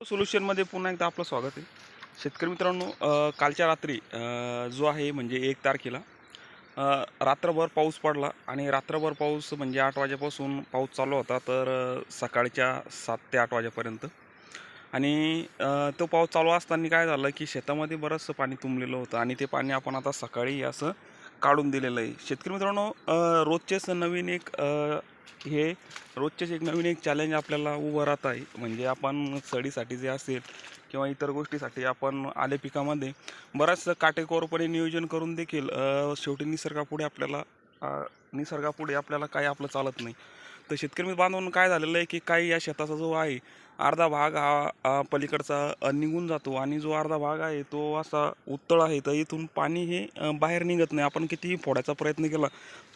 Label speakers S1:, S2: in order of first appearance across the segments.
S1: सोल्युशनमध्ये पुन्हा एकदा आपलं स्वागत आहे. शेतकरी मित्रांनो कालच्या रात्री जो आहे म्हणजे एक तारखेला रात्रभर पाऊस पडला आणि रात्रभर पाऊस म्हणजे आठ वाजेपासून पाऊस चालू होता तर सकाळच्या सात ते आठ वाजेपर्यंत. आणि तो पाऊस चालू असताना काय झालं की शेतामध्ये बरंचसं पाणी तुंबलेलं होतं आणि ते पाणी आपण आता सकाळी असं काढून दिलेलं आहे. शेतकरी मित्रांनो रोजचेच नवीन एक हे रोजचेच एक नवीन एक चॅलेंज आपल्याला उभं राहत आहे. म्हणजे आपण सडीसाठी जे असेल किंवा इतर गोष्टीसाठी आपण आले पिकामध्ये बराचसं काटेकोरपणे नियोजन करून देखील शेवटी निसर्गापुढे आपल्याला निसर्गापुढे आपल्याला काही आपलं चालत नाही. तर शेतकरी बांधवून काय झालेलं आहे की काही या शेताचा जो आहे अर्धा भाग हा पलीकडचा निघून जातो आणि जो अर्धा भाग आहे तो असा उत्तळ आहे. तर इथून पाणी हे बाहेर निघत नाही. आपण कितीही फोडायचा प्रयत्न केला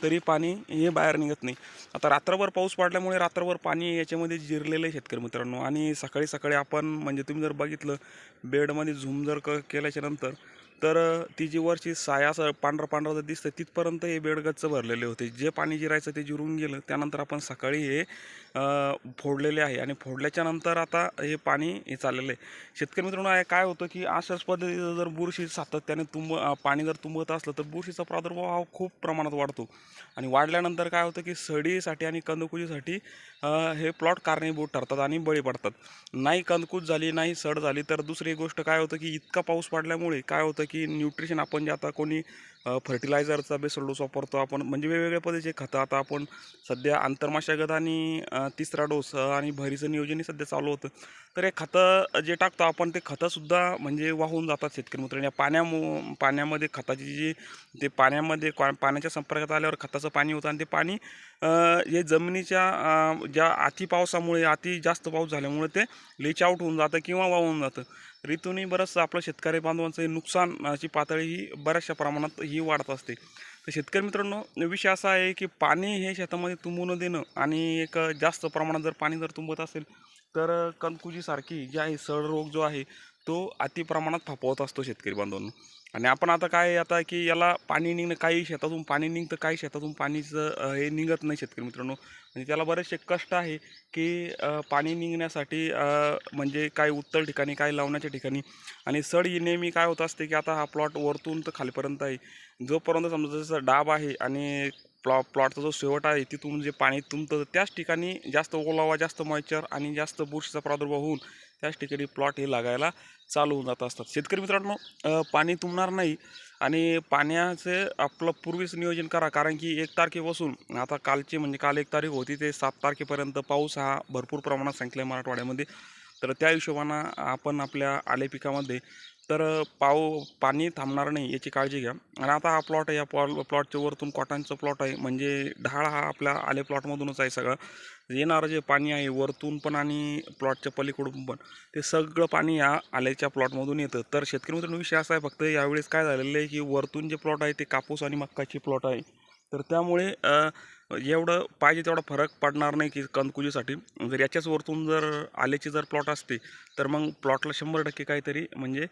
S1: तरी पाणी हे बाहेर निघत नाही. आता रात्रभर पाऊस पडल्यामुळे रात्रभर पाणी याच्यामध्ये जिरलेलं आहे शेतकरी मित्रांनो. आणि सकाळी सकाळी आपण म्हणजे तुम्ही जर बघितलं बेडमध्ये झूम जर क केल्याच्यानंतर तर ती जी वरची साया असं पांढरं पांढरं जर दिसतं तिथपर्यंत हे बेड गच्च भरलेले होते. जे पाणी जिरायचं ते जिरून गेलं. त्यानंतर आपण सकाळी हे फोडलेले आहे. आणि फोडल्याच्या नंतर आता हे पाणी हे चाललेलं आहे. शेतकरी मित्रांनो हे काय होतं की अशाच पद्धतीचं जर बुरशी सातत्याने तुंब पाणी जर तुंबत असलं तर बुरशीचा प्रादुर्भाव हा खूप प्रमाणात वाढतो. आणि वाढल्यानंतर काय होतं की सडीसाठी आणि कंदकुजीसाठी हे प्लॉट कारणीभूत ठरतात आणि बळी पडतात. नाही कंदकूज झाली नाही सड झाली तर दुसरी गोष्ट काय होतं की इतका पाऊस पडल्यामुळे काय होतं की न्यूट्रिशन आपण जे आता कोणी फर्टिलायझरचा बेसल डोस वापरतो आपण म्हणजे वेगवेगळ्या पद्धतीचे खतं आता आपण सध्या आंतरमाशागत आणि तिसरा डोस आणि भरीचं नियोजनही सध्या चालू होतं. तर हे खतं जे टाकतो आपण ते खतंसुद्धा म्हणजे वाहून जातात शेतकरी मित्रांनी. या पाण्यामु पाण्यामध्ये खताची जी ते पाण्यामध्ये पाण्याच्या संपर्कात आल्यावर खताचं पाणी होतं आणि ते पाणी हे जमिनीच्या ज्या अति पावसामुळे अति जास्त पाऊस झाल्यामुळे ते लिच आऊट होऊन जातं किंवा वाहून जातं. ऋतूने बरंच आपलं शेतकरी बांधवांचं हे नुकसानाची पातळी ही बऱ्याचशा प्रमाणात ही वाढत असते. तर शेतकरी मित्रांनो विषय असा आहे की पाणी हे शेतामध्ये तुंबून देणं आणि एक जास्त प्रमाणात जर पाणी जर तुंबत असेल तर कणकुजीसारखी जी आहे सड रोग जो आहे तो अति प्रमाणात फापवत असतो शेतकरी बांधवांनो. आणि आपण आता काय आहे आता की याला पाणी निघणं काही शेतातून पाणी निघतं काही शेतातून पाणीचं हे निघत नाही शेतकरी मित्रांनो. म्हणजे त्याला बरेचसे कष्ट आहे की पाणी निघण्यासाठी म्हणजे काय उत्तर ठिकाणी काय लावण्याच्या ठिकाणी. आणि सड ही नेहमी काय होत असते की आता हा प्लॉट वरतून तर खालीपर्यंत आहे. जोपर्यंत समजा जसं डाब आहे आणि प्लॉ प्लॉटचा जो शेवट आहे तिथून जे पाणी तुमतं त्याच ठिकाणी जास्त ओलावा जास्त मॉइचर आणि जास्त बुरशीचा प्रादुर्भाव होऊन त्याच ठिकाणी प्लॉट हे लागायला चालू होऊन जात असतात. शेतकरी मित्रांनो पाणी तुंबणार नाही आणि पाण्याचे आपलं पूर्वीच नियोजन करा कारण की एक तारखेपासून आता कालची म्हणजे काल एक तारीख होती ते सात तारखेपर्यंत पाऊस हा भरपूर प्रमाणात संकला मराठवाड्यामध्ये तर त्या हिशोबानं आपण आपल्या आले पिकामध्ये तर पाव पाणी थांबणार नाही याची काळजी घ्या. आणि आता हा प्लॉट आहे या प्लॉ प्लॉटच्या वरतून कॉटनचं प्लॉट आहे. म्हणजे ढाळ हा आपल्या आले प्लॉटमधूनच आहे सगळं. येणारं जे पाणी आहे वरतून पण आणि प्लॉटच्या पलीकडून पण ते सगळं पाणी या आल्याच्या प्लॉटमधून येतं. तर शेतकरी मित्रांनो विषय असा आहे फक्त यावेळेस काय झालेलं आहे की वरतून जे प्लॉट आहे ते कापूस आणि मक्काची प्लॉट आहे. तर त्यामुळे एवढं पाहिजे तेवढा फरक पडणार नाही की कंदकुजीसाठी जर याच्याच वरतून जर आल्याची जर प्लॉट असते तर मग प्लॉटला शंभर टक्के काहीतरी म्हणजे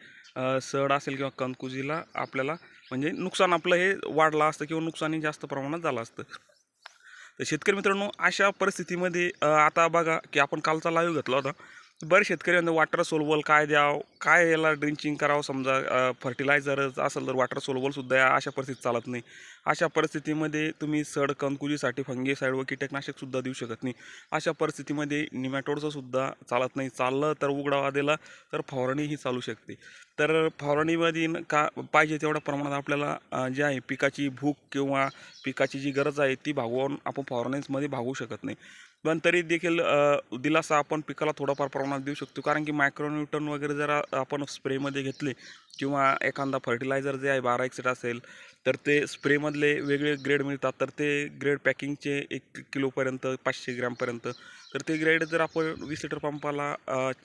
S1: सड असेल किंवा कंदकुजीला आपल्याला म्हणजे नुकसान आपलं हे वाढलं असतं किंवा नुकसानही जास्त प्रमाणात झालं असतं. तर शेतकरी मित्रांनो अशा परिस्थितीमध्ये आता बघा की आपण कालचा लाईव्ह घेतला होता. बरेच शेतकऱ्यांना वॉटर सोलबल काय द्यावं? काय याला ड्रिंचिंग करावं समजा फर्टिलायझरच असेल तर वॉटर सोलबलसुद्धा या अशा परिस्थितीत चालत नाही. अशा परिस्थितीमध्ये तुम्ही सड कंदकुजीसाठी फंगीसाईड व कीटकनाशकसुद्धा देऊ शकत नाही. अशा परिस्थितीमध्ये निमॅटोडचंसुद्धा चालत नाही. चाललं तर उघडावा दिला तर फवारणीही चालू शकते. तर फवारणीमध्ये न- का पाहिजे तेवढ्या प्रमाणात आपल्याला जे आहे पिकाची भूक किंवा पिकाची जी गरज आहे ती भागवून आपण फवारणीमध्ये भागवू शकत नाही. पण तरी देखील दिलासा आपण पिकाला थोडाफार प्रमाणात देऊ शकतो. कारण की मायक्रोन्यूटन वगैरे जर आपण स्प्रेमध्ये घेतले किंवा एखादा फर्टिलायझर जे आहे बारा एक्सेट असेल तर ते स्प्रेमधले वेगळे ग्रेड मिळतात. तर ते ग्रेड पॅकिंगचे एक किलोपर्यंत पाचशे ग्रॅमपर्यंत तर ते ग्रेड जर आपण वीस लिटर पंपाला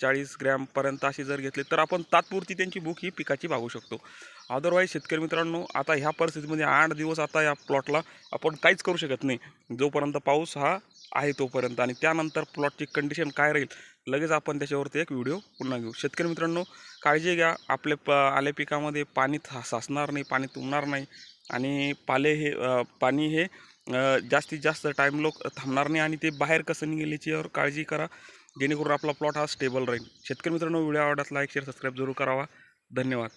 S1: चाळीस ग्रॅमपर्यंत असे जर घेतले तर आपण तात्पुरती त्यांची भूक ही पिकाची भागू शकतो. अदरवाईज शेतकरी मित्रांनो आता ह्या परिस्थितीमध्ये आठ दिवस आता या प्लॉटला आपण काहीच करू शकत नाही. जोपर्यंत पाऊस हा आहे तोपर्यंत आणि त्यानंतर प्लॉटची कंडिशन काय राहील लगेच आपण त्याच्यावरती एक व्हिडिओ पुन्हा घेऊ. शेतकरी मित्रांनो काळजी घ्या. आपल्या प आल्या पिकामध्ये पाणी था साचणार नाही पाणी तुंबणार नाही आणि पाले हे पाणी हे जास्तीत जास्त टाईम लोक थांबणार नाही आणि ते बाहेर कसं निघेल याच्यावर काळजी करा. जेणेकरून आपला प्लॉट हा स्टेबल राहील. शेतकरी मित्रांनो व्हिडिओ आवडत लाईक शेअर सबस्क्राईब जरूर करावा. धन्यवाद.